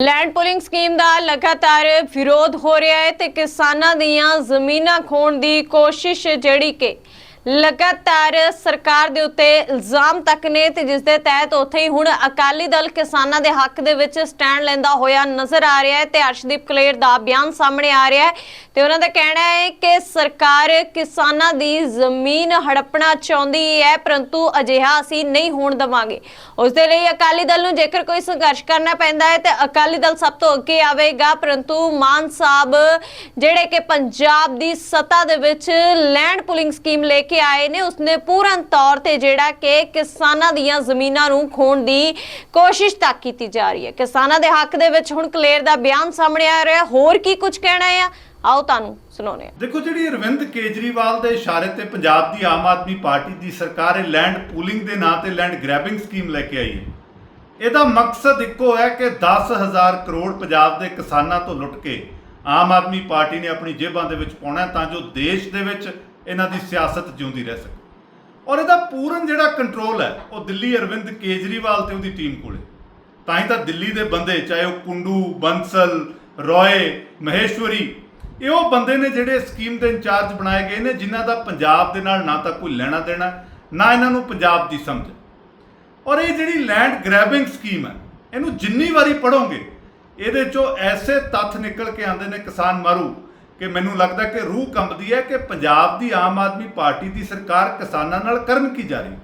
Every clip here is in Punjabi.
ਲੈਂਡ ਪੁਲਿੰਗ ਸਕੀਮ ਦਾ ਲਗਾਤਾਰ ਵਿਰੋਧ ਹੋ ਰਿਹਾ ਹੈ ਤੇ ਕਿਸਾਨਾਂ ਦੀਆਂ ਜ਼ਮੀਨਾਂ ਖੋਣ ਦੀ ਕੋਸ਼ਿਸ਼ ਜਿਹੜੀ ਕਿ ਲਗਾਤਾਰ ਸਰਕਾਰ ਦੇ ਉੱਤੇ ਇਲਜ਼ਾਮ ਤੱਕ ਨੇ ਤੇ ਜਿਸ ਦੇ ਤਹਿਤ ਉੱਥੇ ਹੀ ਹੁਣ ਅਕਾਲੀ ਦਲ ਕਿਸਾਨਾਂ ਦੇ ਹੱਕ ਦੇ ਵਿੱਚ ਸਟੈਂਡ ਲੈਂਦਾ ਹੋਇਆ ਨਜ਼ਰ ਆ ਰਿਹਾ ਹੈ ਤੇ ਅਰਸ਼ਦੀਪ ਕਲੇਰ ਦਾ ਬਿਆਨ ਸਾਹਮਣੇ ਆ ਰਿਹਾ ਹੈ ਤੇ ਉਹਨਾਂ ਦਾ ਕਹਿਣਾ ਹੈ ਕਿ ਸਰਕਾਰ ਕਿਸਾਨਾਂ ਦੀ ਜ਼ਮੀਨ ਹੜਪਣਾ ਚਾਹੁੰਦੀ ਹੈ, ਪਰੰਤੂ ਅਜਿਹਾ ਅਸੀਂ ਨਹੀਂ ਹੋਣ ਦਵਾਂਗੇ। ਉਸ ਦੇ ਲਈ ਅਕਾਲੀ ਦਲ ਨੂੰ ਜੇਕਰ ਕੋਈ ਸੰਘਰਸ਼ ਕਰਨਾ ਪੈਂਦਾ ਹੈ ਤੇ ਅਕਾਲੀ ਦਲ ਸਭ ਤੋਂ ਅੱਗੇ ਆਵੇਗਾ, ਪਰੰਤੂ ਮਾਨ ਸਾਹਿਬ ਜਿਹੜੇ ਕਿ ਪੰਜਾਬ ਦੀ ਸੱਤਾ ਦੇ ਵਿੱਚ ਲੈਂਡ ਪੁਲਿੰਗ ਸਕੀਮ ਲੈ ਕੇ ਆਏ ਨੇ, ਉਸਨੇ ਪੂਰਨ ਤੌਰ ਤੇ ਜਿਹੜਾ ਕਿ ਕਿਸਾਨਾਂ ਦੀਆਂ ਜ਼ਮੀਨਾਂ ਨੂੰ ਖੋਣ ਦੀ ਕੋਸ਼ਿਸ਼ ਤੱਕ ਕੀਤੀ ਜਾ ਰਹੀ ਹੈ। ਕਿਸਾਨਾਂ ਦੇ ਹੱਕ ਦੇ ਵਿੱਚ ਹੁਣ ਕਲੇਰ ਦਾ ਬਿਆਨ ਸਾਹਮਣੇ ਆ ਰਿਹਾ। ਹੋਰ ਕੀ ਕੁਝ ਕਹਿਣਾ ਆ ਆਓ ਤੁਹਾਨੂੰ ਸੁਣਾਉਂਦੇ ਹਾਂ। ਦੇਖੋ ਜਿਹੜੀ ਅਰਵਿੰਦ ਕੇਜਰੀਵਾਲ ਦੇ ਇਸ਼ਾਰੇ ਤੇ ਪੰਜਾਬ ਦੀ ਆਮ ਆਦਮੀ ਪਾਰਟੀ ਦੀ ਸਰਕਾਰ ਇਹ ਲੈਂਡ ਪੂਲਿੰਗ ਦੇ ਨਾਂ ਤੇ ਲੈਂਡ ਗ੍ਰੈਬਿੰਗ ਸਕੀਮ ਲੈ ਕੇ ਆਈ ਹੈ। ਇਹਦਾ ਮਕਸਦ ਇੱਕੋ ਹੈ ਕਿ 10000 ਕਰੋੜ ਪੰਜਾਬ ਦੇ ਕਿਸਾਨਾਂ ਤੋਂ ਲੁੱਟ ਕੇ ਆਮ ਆਦਮੀ ਪਾਰਟੀ ਨੇ ਆਪਣੀ ਜੇਬਾਂ ਦੇ ਵਿੱਚ ਪਾਉਣਾ ਤਾਂ ਜੋ ਦੇਸ਼ ਦੇ ਵਿੱਚ ਇਹਨਾਂ ਦੀ ਸਿਆਸਤ ਜਿਉਂਦੀ ਰਹਿ ਸਕੇ। ਔਰ ਇਹਦਾ ਪੂਰਨ ਜਿਹੜਾ ਕੰਟਰੋਲ ਹੈ, ਉਹ ਦਿੱਲੀ ਅਰਵਿੰਦ ਕੇਜਰੀਵਾਲ ਤੇ ਉਹਦੀ ਟੀਮ ਕੋਲੇ ਤਾਂ ਹੀ ਤਾਂ ਦਿੱਲੀ ਦੇ ਬੰਦੇ, ਚਾਹੇ ਉਹ ਕੁੰਡੂ, ਬੰਸਲ, ਰੋਏ, ਮਹੇਸ਼ਵਰੀ, ਇਹ ਉਹ ਬੰਦੇ ਨੇ ਜਿਹੜੇ ਸਕੀਮ ਦੇ ਇੰਚਾਰਜ ਬਣਾਏ ਗਏ ਨੇ, ਜਿਨ੍ਹਾਂ ਦਾ ਪੰਜਾਬ ਦੇ ਨਾਲ ਨਾ ਤਾਂ ਕੋਈ ਲੈਣਾ ਦੇਣਾ, ਨਾ ਇਹਨਾਂ ਨੂੰ ਪੰਜਾਬ ਦੀ ਸਮਝ। ਔਰ ਇਹ ਜਿਹੜੀ ਲੈਂਡ ਗ੍ਰੈਬਿੰਗ ਸਕੀਮ ਹੈ, ਇਹਨੂੰ ਜਿੰਨੀ ਵਾਰੀ ਪੜੋਗੇ ਇਹਦੇ ਚੋਂ ਐਸੇ ਤੱਥ ਨਿਕਲ ਕੇ ਆਉਂਦੇ ਨੇ ਕਿਸਾਨ ਮਾਰੂ ਕਿ ਮੈਨੂੰ ਲੱਗਦਾ ਕਿ ਰੂਹ ਕੰਬਦੀ ਹੈ ਕਿ ਪੰਜਾਬ ਦੀ ਆਮ ਆਦਮੀ ਪਾਰਟੀ ਦੀ ਸਰਕਾਰ ਕਿਸਾਨਾਂ ਨਾਲ ਕਰਨ ਕੀ ਜਾ ਰਹੀ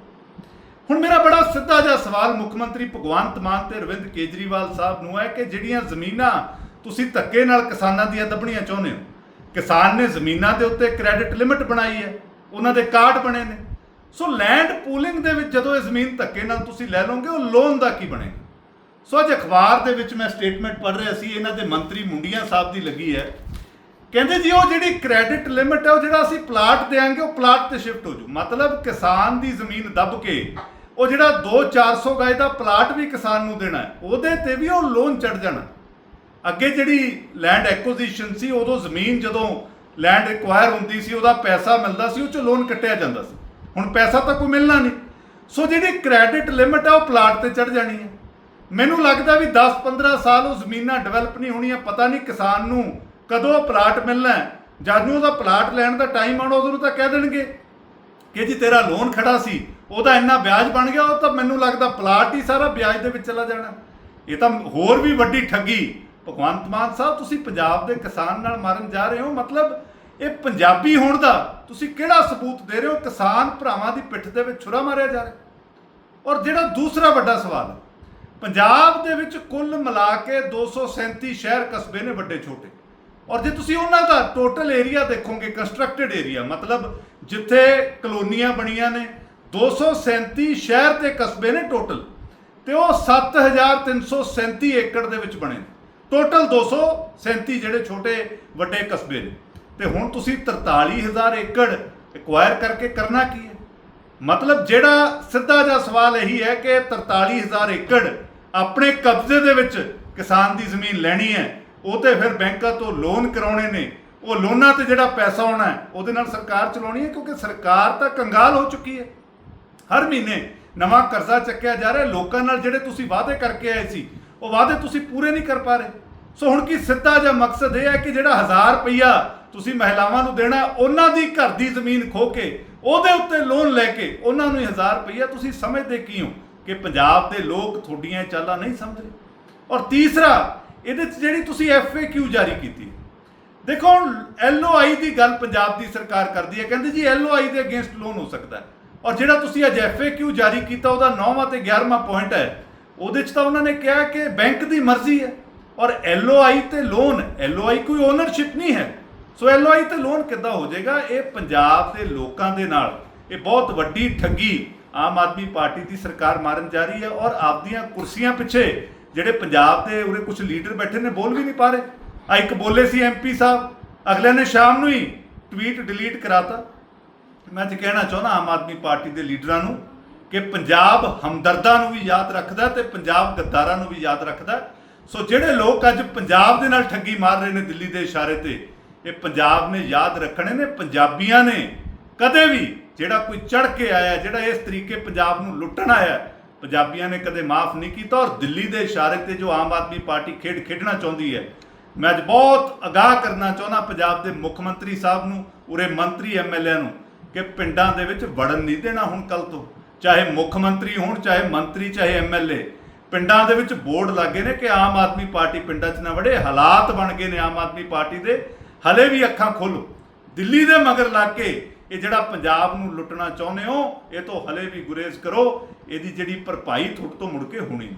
ਹੁਣ ਮੇਰਾ ਬੜਾ ਸਿੱਧਾ ਜਿਹਾ ਸਵਾਲ ਮੁੱਖ ਮੰਤਰੀ ਭਗਵੰਤ ਮਾਨ ਤੇ ਅਰਵਿੰਦ ਕੇਜਰੀਵਾਲ ਸਾਹਿਬ ਨੂੰ ਹੈ ਕਿ ਜਿਹੜੀਆਂ ਜ਼ਮੀਨਾਂ ਤੁਸੀਂ ਧੱਕੇ ਨਾਲ ਕਿਸਾਨਾਂ ਦੀਆਂ ਦੱਬਣੀਆਂ ਚਾਹੁੰਦੇ ਹੋ, ਕਿਸਾਨ ਨੇ ਜ਼ਮੀਨਾਂ ਦੇ ਉੱਤੇ ਕ੍ਰੈਡਿਟ ਲਿਮਿਟ ਬਣਾਈ ਹੈ, ਉਹਨਾਂ ਦੇ ਕਾਰਡ ਬਣੇ ਨੇ। ਸੋ ਲੈਂਡ ਪੂਲਿੰਗ ਦੇ ਵਿੱਚ ਜਦੋਂ ਇਹ ਜ਼ਮੀਨ ਧੱਕੇ ਨਾਲ ਤੁਸੀਂ ਲੈ ਲਓਗੇ, ਉਹ ਲੋਨ ਦਾ ਕੀ ਬਣੇਗਾ? ਸੋ ਅੱਜ ਅਖਬਾਰ ਦੇ ਵਿੱਚ ਮੈਂ ਸਟੇਟਮੈਂਟ ਪੜ੍ਹ ਰਿਹਾ ਸੀ, ਇਹਨਾਂ ਦੇ ਮੰਤਰੀ ਮੁੰਡੀਆਂ ਸਾਹਿਬ ਦੀ ਲੱਗੀ ਹੈ ਕਹਿੰਦੇ ਜੀ ਉਹ ਜਿਹੜੀ ਕ੍ਰੈਡਿਟ ਲਿਮਿਟ ਹੈ, ਉਹ ਜਿਹੜਾ ਅਸੀਂ ਪਲਾਟ ਦੇਾਂਗੇ ਉਹ ਪਲਾਟ ਤੇ ਸ਼ਿਫਟ ਹੋ ਜੂ। ਮਤਲਬ ਕਿਸਾਨ ਦੀ ਜ਼ਮੀਨ ਦੱਬ ਕੇ, ਉਹ ਜਿਹੜਾ 2-400 ਗਾਇ ਦਾ ਪਲਾਟ ਵੀ ਕਿਸਾਨ ਨੂੰ ਦੇਣਾ ਉਹਦੇ ਤੇ ਵੀ ਉਹ ਲੋਨ ਚੜ ਜਾਣਾ। ਅੱਗੇ ਜਿਹੜੀ ਲੈਂਡ ਐਕੁਜੀਸ਼ਨ ਸੀ, ਉਦੋਂ ਜ਼ਮੀਨ ਜਦੋਂ ਲੈਂਡ ਰਿਕੁਆਇਰ ਹੁੰਦੀ ਸੀ, ਉਹਦਾ ਪੈਸਾ ਮਿਲਦਾ ਸੀ, ਉਹ 'ਚ ਲੋਨ ਕੱਟਿਆ ਜਾਂਦਾ ਸੀ। ਹੁਣ ਪੈਸਾ ਤਾਂ ਕੋਈ ਮਿਲਣਾ ਨਹੀਂ। ਸੋ ਜਿਹੜੀ ਕ੍ਰੈਡਿਟ ਲਿਮਿਟ ਹੈ, ਉਹ ਪਲਾਟ ਤੇ ਚੜ ਜਾਣੀ ਹੈ। ਮੈਨੂੰ ਲੱਗਦਾ ਵੀ 10-15 ਸਾਲ ਉਹ ਜ਼ਮੀਨਾਂ ਡਿਵੈਲਪ ਨਹੀਂ ਹੋਣੀਆਂ, ਪਤਾ ਨਹੀਂ ਕਿਸਾਨ ਨੂੰ ਕਦੋਂ ਉਹ ਪਲਾਟ ਮਿਲਣਾ ਹੈ? ਜਦ ਨੂੰ ਉਹਦਾ ਪਲਾਟ ਲੈਣ ਦਾ ਟਾਈਮ ਆਉਣਾ, ਉਦੋਂ ਤਾਂ ਕਹਿ ਦੇਣਗੇ ਕਿ ਜੀ ਤੇਰਾ ਲੋਨ ਖੜਾ ਸੀ, ਉਹਦਾ ਇੰਨਾ ਵਿਆਜ ਬਣ ਗਿਆ, ਉਹ ਤਾਂ ਮੈਨੂੰ ਲੱਗਦਾ ਪਲਾਟ ਹੀ ਸਾਰਾ ਵਿਆਜ ਦੇ ਵਿੱਚ ਚਲਾ ਜਾਣਾ। ਇਹ ਤਾਂ ਹੋਰ ਵੀ ਵੱਡੀ ਠੱਗੀ। ਭਗਵੰਤ ਮਾਨ ਸਾਹਿਬ, ਤੁਸੀਂ ਪੰਜਾਬ ਦੇ ਕਿਸਾਨ ਨਾਲ ਮਾਰਨ ਜਾ ਰਹੇ ਹੋ, ਮਤਲਬ ਇਹ ਪੰਜਾਬੀ ਹੋਣ ਦਾ ਤੁਸੀਂ ਕਿਹੜਾ ਸਬੂਤ ਦੇ ਰਹੇ ਹੋ? ਕਿਸਾਨ ਭਰਾਵਾਂ ਦੀ ਪਿੱਠ ਦੇ ਵਿੱਚ ਛੁਰਾ ਮਾਰਿਆ ਜਾ ਰਿਹਾ। ਔਰ ਜਿਹੜਾ ਦੂਸਰਾ ਵੱਡਾ ਸਵਾਲ ਹੈ, ਪੰਜਾਬ ਦੇ ਵਿੱਚ ਕੁੱਲ ਮਿਲਾ ਕੇ 237 ਸ਼ਹਿਰ ਕਸਬੇ ਨੇ ਵੱਡੇ ਛੋਟੇ। ਔਰ ਜੇ ਤੁਸੀਂ ਉਹਨਾਂ ਦਾ ਟੋਟਲ ਏਰੀਆ ਦੇਖੋਗੇ ਕੰਸਟਰਕਟਡ ਏਰੀਆ ਮਤਲਬ ਜਿੱਥੇ ਕਲੋਨੀਆਂ ਬਣੀਆਂ ਨੇ 237 ਸ਼ਹਿਰ ਤੇ ਕਸਬੇ ਨੇ ਟੋਟਲ ਤੇ ਉਹ 7337 ਏਕੜ ਦੇ ਵਿੱਚ ਬਣੇ ਨੇ। ਟੋਟਲ 237 ਜਿਹੜੇ ਛੋਟੇ ਵੱਡੇ ਕਸਬੇ ਨੇ। ਤੇ ਹੁਣ ਤੁਸੀਂ 43000 ਏਕੜ ਐਕਵਾਇਰ ਕਰਕੇ ਕਰਨਾ ਕੀ ਹੈ? ਮਤਲਬ ਜਿਹੜਾ ਸਿੱਧਾ ਜਿਹਾ ਸਵਾਲ ਇਹੀ ਹੈ ਕਿ 43000 ਏਕੜ ਆਪਣੇ ਕਬਜ਼ੇ ਦੇ ਵਿੱਚ ਕਿਸਾਨ ਦੀ ਜ਼ਮੀਨ ਲੈਣੀ ਹੈ ਉਹ ਤੇ ਫਿਰ ਬੈਂਕਾਂ ਤੋਂ ਲੋਨ ਕਰਾਉਣੇ ਨੇ। ਉਹ ਲੋਨਾਂ ਤੇ ਜਿਹੜਾ ਪੈਸਾ ਆਉਣਾ ਉਹਦੇ ਨਾਲ ਸਰਕਾਰ ਚਲਾਉਣੀ ਹੈ, ਕਿਉਂਕਿ ਸਰਕਾਰ ਤਾਂ ਕੰਗਾਲ ਹੋ ਚੁੱਕੀ ਹੈ। ਹਰ ਮਹੀਨੇ ਨਵਾਂ ਕਰਜ਼ਾ ਚੱਕਿਆ ਜਾ ਰਿਹਾ, ਲੋਕਾਂ ਨਾਲ ਜਿਹੜੇ ਤੁਸੀਂ ਵਾਅਦੇ ਕਰਕੇ ਆਏ ਸੀ, ਉਹ ਵਾਅਦੇ ਤੁਸੀਂ ਪੂਰੇ ਨਹੀਂ ਕਰ ਪਾ ਰਹੇ। ਸੋ ਹੁਣ ਕੀ ਸਿੱਧਾ ਜਿਹਾ ਮਕਸਦ ਇਹ ਹੈ ਕਿ ਜਿਹੜਾ 1000 ਰੁਪਈਆ ਤੁਸੀਂ ਮਹਿਲਾਵਾਂ ਨੂੰ ਦੇਣਾ, ਉਹਨਾਂ ਦੀ ਘਰ ਦੀ ਜ਼ਮੀਨ ਖੋ ਕੇ, ਉਹਦੇ ਉੱਤੇ ਲੋਨ ਲੈ ਕੇ, ਉਹਨਾਂ ਨੂੰ 1000 ਰੁਪਈਆ ਤੁਸੀਂ ਸਮਝਦੇ ਕਿਉਂ ਕਿ ਪੰਜਾਬ ਦੇ ਲੋਕ ਤੁਹਾਡੀਆਂ ਇਹ ਚਾਲਾਂ ਨਹੀਂ ਸਮਝ ਰਹੇ? ਔਰ ਤੀਸਰਾ ਇਹਦੇ 'ਚ ਜਿਹੜੀ ਤੁਸੀਂ ਐਫਏਕਿਊ ਜਾਰੀ ਕੀਤੀ। ਦੇਖੋ ਹੁਣ ਐਲਓਆਈ ਦੀ ਗੱਲ ਪੰਜਾਬ ਦੀ ਸਰਕਾਰ ਕਰਦੀ ਹੈ। ਕਹਿੰਦੇ ਜੀ ਐਲਓਆਈ ਦੇ ਅਗੇਂਸਟ ਲੋਨ ਹੋ ਸਕਦਾ ਹੈ। ਔਰ ਜਿਹੜਾ ਤੁਸੀਂ ਅੱਜ ਐਫਏਕਿਊ ਜਾਰੀ ਕੀਤਾ, ਉਹਦਾ 9ਵਾਂ ਤੇ 11ਵਾਂ ਪੁਆਇੰਟ ਹੈ। ਉਹਦੇ 'ਚ ਤਾਂ ਉਹਨਾਂ ਨੇ ਕਿਹਾ ਕਿ ਬੈਂਕ ਦੀ ਮਰਜ਼ੀ ਹੈ। ਔਰ ਐਲਓਆਈ ਤੇ ਲੋਨ ਐਲਓਆਈ ਕੋਈ ਓਨਰਸ਼ਿਪ ਨਹੀਂ ਹੈ। ਸੋ ਐਲਓਆਈ ਤੇ ਲੋਨ ਕਿੱਦਾਂ ਹੋ ਜਾਏਗਾ? ਇਹ ਪੰਜਾਬ ਦੇ ਲੋਕਾਂ ਦੇ ਨਾਲ, ਇਹ ਬਹੁਤ ਵੱਡੀ ਠੱਗੀ ਆਮ ਆਦਮੀ ਪਾਰਟੀ ਦੀ ਸਰਕਾਰ ਮਾਰਨ ਜਾ ਰਹੀ ਹੈ। ਔਰ ਆਪਦੀਆਂ ਕੁਰਸੀਆਂ ਪਿੱਛੇ ਜਿਹੜੇ ਪੰਜਾਬ ਦੇ ਉਰੇ ਕੁਝ ਲੀਡਰ ਬੈਠੇ ਨੇ, ਬੋਲ ਵੀ ਨਹੀਂ ਪਾ ਰਹੇ। ਆ ਇੱਕ ਬੋਲੇ ਸੀ ਐਮਪੀ ਸਾਹਿਬ ਅਗਲੇ ਨੇ ਸ਼ਾਮ ਨੂੰ ਹੀ ਟਵੀਟ ਡਿਲੀਟ ਕਰਾਤਾ। ਮੈਂ ਅੱਜ ਕਹਿਣਾ ਚਾਹੁੰਦਾ ਆਮ ਆਦਮੀ ਪਾਰਟੀ ਦੇ ਲੀਡਰਾਂ ਨੂੰ ਕਿ ਪੰਜਾਬ ਹਮਦਰਦਾਂ ਨੂੰ ਵੀ ਯਾਦ ਰੱਖਦਾ ਤੇ ਪੰਜਾਬ ਗੱਦਾਰਾਂ ਨੂੰ ਵੀ ਯਾਦ ਰੱਖਦਾ। ਸੋ ਜਿਹੜੇ ਲੋਕ ਅੱਜ ਪੰਜਾਬ ਦੇ ਨਾਲ ਠੱਗੀ ਮਾਰ ਰਹੇ ਨੇ ਦਿੱਲੀ ਦੇ ਇਸ਼ਾਰੇ ਤੇ, ਇਹ ਪੰਜਾਬ ਨੇ ਯਾਦ ਰੱਖਣੇ ਨੇ, ਪੰਜਾਬੀਆਂ ਨੇ ਕਦੇ ਵੀ ਜਿਹੜਾ ਕੋਈ ਚੜ ਕੇ ਆਇਆ, ਜਿਹੜਾ ਇਸ ਤਰੀਕੇ ਪੰਜਾਬ ਨੂੰ ਲੁੱਟਣ ਆਇਆ ਪੰਜਾਬੀਆਂ ਨੇ ਕਦੇ ਮਾਫ ਨਹੀਂ ਕੀਤਾ ਔਰ ਦਿੱਲੀ ਦੇ ਇਸ਼ਾਰੇ ਤੇ ਜੋ ਆਮ ਆਦਮੀ ਪਾਰਟੀ ਖੇਡ ਖੇਡਣਾ ਚਾਹੁੰਦੀ ਹੈ, ਮੈਂ ਅੱਜ ਬਹੁਤ ਅਗਾਹ ਕਰਨਾ ਚਾਹੁੰਦਾ ਪੰਜਾਬ ਦੇ ਮੁੱਖ ਮੰਤਰੀ ਸਾਹਿਬ ਨੂੰ, ਉਰੇ ਮੰਤਰੀ ਐਮਐਲਏ ਨੂੰ, ਕਿ ਪਿੰਡਾਂ ਦੇ ਵਿੱਚ ਵੜਨ ਨਹੀਂ ਦੇਣਾ ਹੁਣ ਕੱਲ ਤੋਂ। ਚਾਹੇ ਮੁੱਖ ਮੰਤਰੀ ਹੋਣ, ਚਾਹੇ ਮੰਤਰੀ, ਚਾਹੇ ਐਮਐਲਏ ਪਿੰਡਾਂ ਦੇ ਵਿੱਚ ਬੋਰਡ ਲੱਗੇ ਨੇ ਕਿ ਆਮ ਆਦਮੀ ਪਾਰਟੀ ਪਿੰਡਾਂ 'ਚ ਨਾ ਵੜੇ, ਹਾਲਾਤ ਬਣ ਗਏ ਨੇ ਆਮ ਆਦਮੀ ਪਾਰਟੀ ਦੇ, ਹਲੇ ਵੀ ਅੱਖਾਂ ਖੋਲੋ ਦਿੱਲੀ ਦੇ ਮਗਰ ਲੱਗ ਕੇ ਇਹ ਜਿਹੜਾ ਪੰਜਾਬ ਨੂੰ ਲੁੱਟਣਾ ਚਾਹੁੰਦੇ ਹੋ, ਇਹ ਤੋਂ ਹਲੇ ਵੀ ਗੁਰੇਜ਼ ਕਰੋ। ਇਹਦੀ ਜਿਹੜੀ ਭਰਪਾਈ ਤੁਹਾਡੇ ਤੋਂ ਮੁੜ ਕੇ ਹੋਣੀ ਨਹੀਂ।